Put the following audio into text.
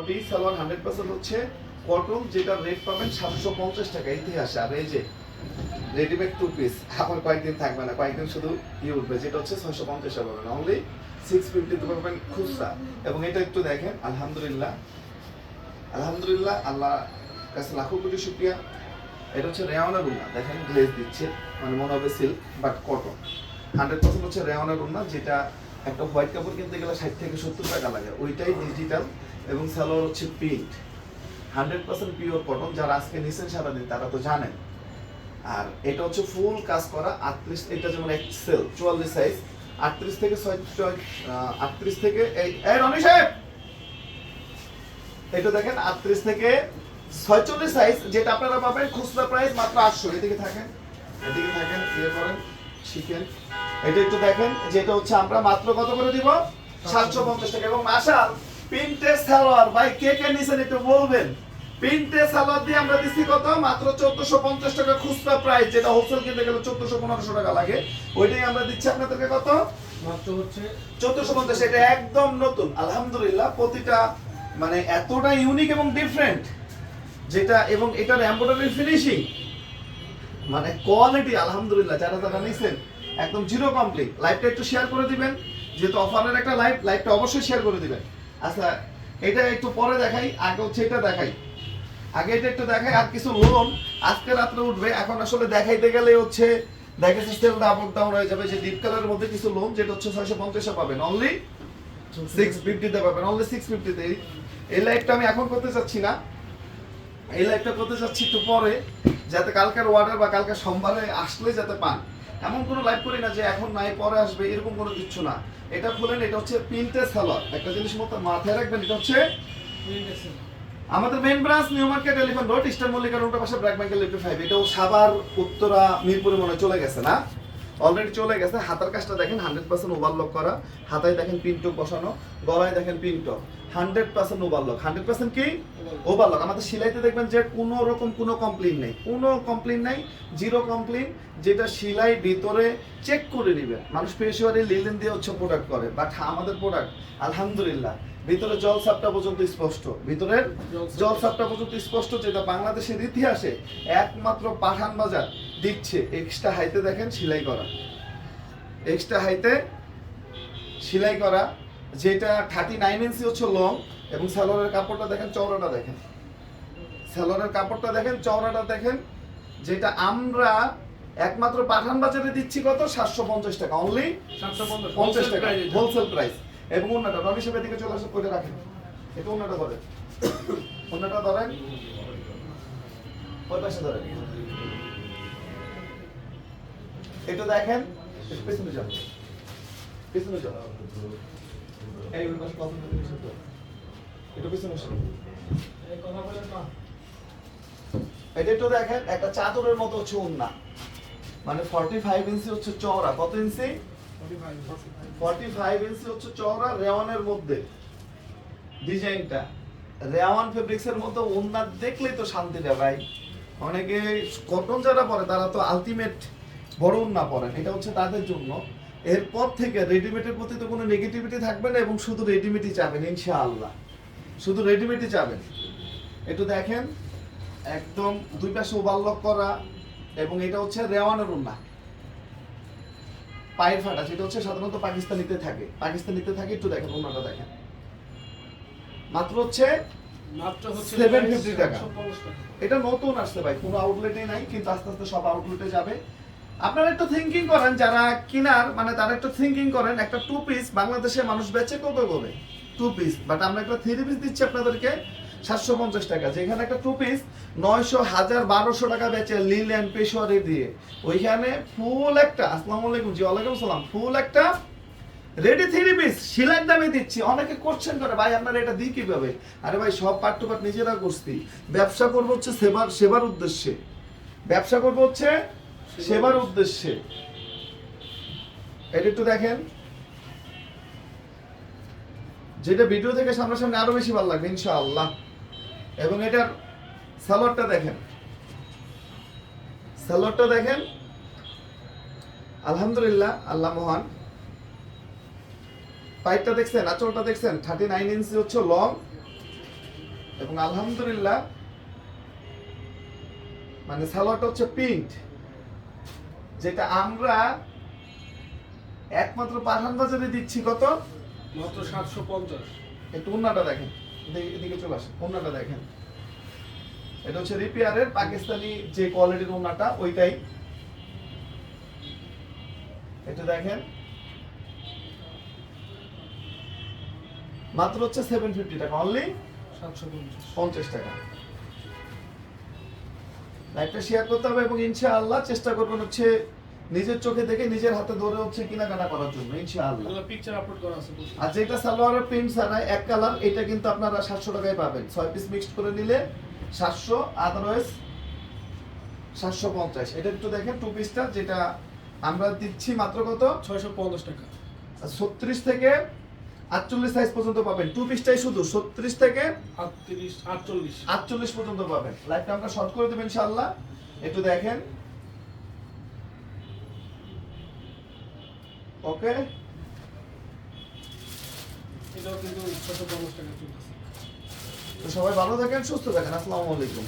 কোটি salwar hundred percent হচ্ছে cotton যেটা রেট পাবেন সাতশো পঞ্চাশ টাকা, ইতিহাসে। আর এই যে রেডিমেড টু পিস আবার কয়েকদিন থাকবে না, কয়েকদিন শুধু ইয়ে উঠবে, যেটা হচ্ছে ছয়শো পঞ্চাশে পাবেন। অনলি সিক্স ফিফটিতে পাবেন খুচরা। এবং এটা একটু দেখেন, আলহামদুলিল্লাহ আলহামদুলিল্লাহ আল্লাহ কাছে লাখো কোটি শুক্রিয়া। এটা হচ্ছে রেওয়ানের উন্না, দেখেন গ্লেজ দিচ্ছে মানে মনে হবে silk but cotton hundred percent হচ্ছে রেওয়ানের উন্না, যেটা একটা হোয়াইট কাপড় কিনতে গেলে ষাট থেকে সত্তর টাকা লাগে। ওইটাই ডিজিটাল এবং সালোয়ার হচ্ছে print hundred percent pure cotton যারা আজকে নিছেন সারাদিন তারা তো জানেন। আর এটা হচ্ছে ফুল কাজ করা আটত্রিশ, এটা যেমন এক্সেল চুয়াল্লিশ সাইজ আটত্রিশ থেকে ছয় আটত্রিশ থেকে এই সাহেব! এটা দেখেন, আটত্রিশ থেকে ছয়চল্লিশ সাইজ যেটা আপনারা পাবেন খুচরা প্রাইস মাত্র আটশো। এদিকে থাকেন এদিকে থাকেন ইয়ে করেন। শিখেন এটা একটু দেখেন যেটা হচ্ছে আমরা মাত্র কত করে দিব? সাতশো পঞ্চাশ টাকা। এবং মাসাল পিনটে সালোয়ার। ভাই কে কে নিছেন একটু বলবেন? পিনটে সালোয়ার দিয়ে আমরা দিচ্ছি কত? মাত্র চোদ্দশো পঞ্চাশ টাকা খুচরা প্রাইস যেটা হোলসেল কিনতে গেলে চোদ্দশো পনেরোশো টাকা লাগে। ওইটাই আমরা দিচ্ছি আপনাদেরকে কত? মাত্র হচ্ছে চোদ্দশো পঞ্চাশ এটা একদম নতুন। আলহামদুলিল্লাহ প্রতিটা মানে এতটা ইউনিক এবং ডিফারেন্ট যেটা এবং এটার এমব্রয়ডারি ফিনিশিং মানে কোয়ালিটি আলহামদুলিল্লাহ, যারা যারা নিছেন, একদম জিরো কমপ্লিট লাইভটা একটু শেয়ার করে দিবেন, যেহেতু অফারের একটা লাইভ লাইভটা অবশ্যই শেয়ার করে দিবেন। আচ্ছা এটা একটু পরে দেখাই, আগে হচ্ছে এটা দেখাই। আগে এটা একটু দেখাই, আর কিছু লোন আজকে রাত্রে উঠবে, এখন আসলে দেখাইতে গেলে হচ্ছে দেখে সিস্টেম আপ ডাউন হয়ে যাবে, যে ডিপ কালারের মধ্যে কিছু লোন যেটা হচ্ছে ছয়শো পঞ্চাশে পাবেন। অনলি সিক্স ফিফটিতে পাবেন অনলি সিক্স ফিফটিতে এই লাইভটা আমি এখন করতে চাচ্ছি না। এই লাইভটা করতে চাচ্ছি একটু পরে। যাতে কালকের অর্ডার বা কালকে সোমবারে আসলে যাতে পান। এমন কোনো লাইভ করি না যে এখন নাই পরে আসবে এরকম কোনো কিচ্ছু না। এটা খুলেন এটা হচ্ছে পিনতে সালোয়ার একটা জিনিস মতো মাথায় রাখবেন এটা হচ্ছে আমাদের main branch new market elephant road eastern Mallika রোডের পাশে ব্র্যাক ব্যাংকের লিফটি ফাইভ এটাও সাবার উত্তরা মিরপুরে মনে চলে গেছে না? অলরেডি চলে গেছে হাতার কাজটা দেখেন হান্ড্রেড পার্সেন্ট ওভারলক করা। হাতায় দেখেন পিনটক বসানো গলায় দেখেন pintuck hundred percent overlock hundred percent কি? ওভারলক আমাদের সেলাইতে দেখবেন যে কোনো রকম কোনো কমপ্লেন নেই। কোনো কমপ্লেন নাই জিরো কমপ্লেন যেটা সেলাই ভিতরে চেক করে নেবে মানুষ পেশোয়ারি লিলেন দিয়ে হচ্ছে প্রোডাক্ট করে বাট আমাদের প্রোডাক্ট আলহামদুলিল্লাহ। ভিতরে জল সাপটা পর্যন্ত স্পষ্ট। ভিতরের জল সাপটা পর্যন্ত স্পষ্ট যেটা বাংলাদেশের ইতিহাসে একমাত্র পাঠান বাজার দিচ্ছে এক্সট্রা হাইতে দেখেন সেলাই করা। এক্সট্রা হাইতে সেলাই করা যেটা থার্টি নাইন ইঞ্চি হচ্ছে লং এবং সালোয়ারের কাপড়টা দেখেন চওড়াটা দেখেন। সালোয়ারের কাপড়টা দেখেন চওড়াটা দেখেন যেটা আমরা একমাত্র পাঠান বাজারে দিচ্ছি কত? সাতশো পঞ্চাশ টাকা অনলি সাতশো পঞ্চাশ পঞ্চাশ টাকা হোলসেল প্রাইস এবং অন্যটা রবি সাহেবের দিকে চলে আসে করে রাখেন। এটা অন্যটা ধরেন। অন্যটা ধরেন ওই পাশে ধরেন। এটা দেখেন পেছনে যান পেছনে যান এই ওই পাশে কথা বলতে পেছনে যান। একটু পেছনে আসুন এই কথা বলেন না। এটা একটু দেখেন একটা চাদরের মতো হচ্ছে ওন্না মানে ফর্টি ফাইভ ইঞ্চি হচ্ছে চওড়া। কত ইঞ্চি 45 ফর্টি ফাইভ ইঞ্চি হচ্ছে চওড়া রেওয়ানের মধ্যে। ডিজাইনটা। রেওয়ান ফেব্রিক্স এর মতো ওনার দেখলেই তো শান্তি দেয় ভাই। অনেকে কটন যারা পরে তারা তো আলটিমেট বড় না পড়েন এটা হচ্ছে তাদের জন্য। এরপর থেকে রেডিমেডের প্রতি তো কোনো নেগেটিভিটি থাকবে না এবং শুধু রেডিমেডই চাবেন ইনশাআল্লাহ। শুধু রেডিমেডই চাবেন। একটু দেখেন একদম দুই পাশে ওভারলক করা এবং এটা হচ্ছে রেওয়ানের ওন্না পায়ের ফাটা সেটা হচ্ছে সাধারণত পাকিস্তানিতে থাকে। পাকিস্তানিতে থাকে একটু দেখেন ওনাটা দেখেন। মাত্র হচ্ছে মাত্র হচ্ছে 750 টাকা। 750 টাকা। এটা নতুন আসছে ভাই কোনো আউটলেটে নাই কিন্তু আস্তে আস্তে সব আউটলেটে যাবে। আপনারা একটু থিঙ্কিং করেন, যারা কিনার মানে তারা একটু থিঙ্কিং করেন, একটা টু পিস বাংলাদেশে মানুষ বেচে কত করে টু পিস বাট আমরা একটা থ্রি পিস দিচ্ছি আপনাদেরকে, সাতশো পঞ্চাশ টাকা। যেখানে একটা টু পিস নয়শো, হাজার, বারোশো টাকা বেচে লিল অ্যান্ড পেশোয়ারি দিয়ে। ওইখানে ফুল একটা, আসসালামু আলাইকুম, জি, ওয়ালাইকুম সালাম ফুল একটা রেডি থ্রি পিস শিলার দামে দিচ্ছি। অনেকে করছেন করে, ভাই, আপনারা এটা দিই কীভাবে? আরে ভাই, সব পার্ট নিজেরা করছি। ব্যবসা করব হচ্ছে সেবার সেবার উদ্দেশ্যে। ব্যবসা করব হচ্ছে সেবার উদ্দেশ্যে। এটা একটু দেখেন। যেটা ভিডিও থেকে সামনাসামনি আরও বেশি ভালো লাগবে, ইনশাআল্লাহ। এবং এটার সালোয়ারটা দেখেন। সালোয়ারটা দেখেন। আলহামদুলিল্লাহ, আল্লাহ মহান। পাইপটা দেখছেন, আঁচলটা দেখছেন থার্টি নাইন ইঞ্চি হচ্ছে লং এবং আলহামদুলিল্লাহ মানে সালোয়ারটা হচ্ছে প্রিন্ট যেটা আমরা একমাত্র পাঠান বাজারে দিচ্ছি কত? মাত্র সাতশো পঞ্চাশ। একটু উন্নাটা দেখেন। এদিকে- চলে আসেন উন্নাটা দেখেন। এটা হচ্ছে রিপেয়ারের পাকিস্তানি যে কোয়ালিটির উন্নাটা ওইটাই। এটা দেখেন। মাত্র হচ্ছে সেভেন ফিফটি টাকা অনলি সাতশো পঞ্চাশ টাকা। লাইভটা শেয়ার করতে হবে এবং ইনশাআল্লাহ চেষ্টা করবেন হচ্ছে নিজের চোখে দেখে নিজের হাতে ধরে হচ্ছে কেনাকাটা করার জন্য ইনশাআল্লাহ। পিকচার আপলোড করা আছে। আর যেটা সালোয়ারের প্রিন্ট ছাড়া এক কালার এটা কিন্তু আপনারা সাতশো টাকায় পাবেন। ছয় পিস মিক্সড করে নিলে সাতশো আদারওয়াইজ সাতশো পঞ্চাশ। এটা একটু দেখেন টু পিসটা যেটা আমরা দিচ্ছি মাত্র কত? ছয়শো পঞ্চাশ টাকা। ছত্রিশ থেকে আটচল্লিশ সাইজ পর্যন্ত পাবেন। টু পিসটাই শুধু ছত্রিশ থেকে আটত্রিশ আটচল্লিশ। আটচল্লিশ পর্যন্ত পাবেন। আমরা শর্ট করে দেবেন ইনশাআল্লাহ। একটু দেখেন। ওকে সবাই ভালো থাকেন সুস্থ থাকেন। আসসালামু আলাইকুম।